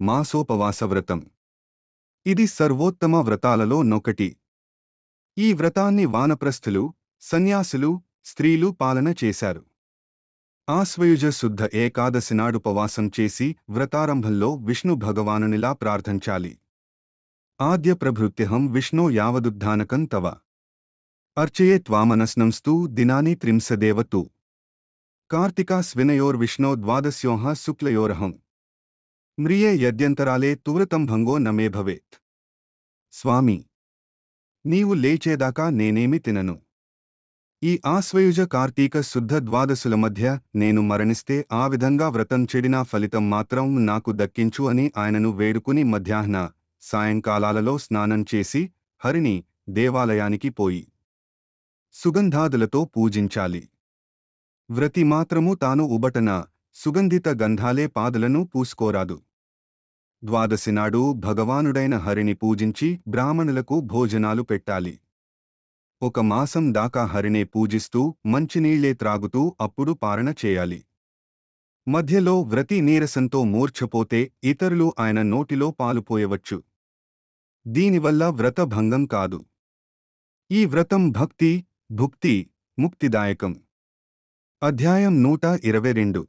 మాసోపవాస వ్రతం ఇది సర్వోత్తమ వ్రతాలలో నొకటి. ఈ వ్రతాన్ని వానప్రస్థులు సన్యాసులు స్త్రీలు పాలన చేశారు. ఆశ్వయుజ శుద్ధ ఏకాదశి నాడుపవాసం చేసి వ్రతారంభంలో విష్ణు భగవానునిలా ప్రార్థించాలి. ఆద్య ప్రభృత్యహం విష్ణో యావదుద్ధానకం తవ. అర్చయే త్వామనస్నంస్తు దినాని త్రింశదేవతు. కార్తికాస్వినయోర్విష్ణో ద్వాదశ్యోహ శుక్లయోరహం. మ్రియే యద్యంతరాలే తువ్రతం భంగో నమే భవేత్ స్వామి నీవు లేచేదాకా నేనేమి తినను ఈ ఆశ్వయుజ కార్తీక శుద్ధ ద్వాదశుల మధ్య నేను మరణిస్తే ఆ విధంగా వ్రతం చెడినా ఫలితం మాత్రం నాకు దక్కించు అని ఆయనను వేడుకుని మధ్యాహ్న సాయంకాలాలలో స్నానం చేసి హరిని దేవాలయానికి పోయి సుగంధాదులతో పూజించాలి వ్రతి మాత్రము తాను ఉబటన సుగంధిత గంధాలే పాదులను పూసుకోరాదు ద్వాదశి నాడు భగవానుడైన హరిని పూజించి బ్రాహ్మణులకు భోజనాలు పెట్టాలి. ఒక మాసం దాకా హరినే పూజిస్తూ మంచినీళ్ళే త్రాగుతూ అప్పుడు పారణ చేయాలి. మధ్యలో వ్రతి నీరసంతో మూర్ఛపోతే ఇతరులు ఆయన నోటిలో పాలుపోయవచ్చు దీనివల్ల వ్రత భంగం కాదు. ఈ వ్రతం భక్తి భుక్తి ముక్తిదాయకం. అధ్యాయం నూట ఇరవై రెండు.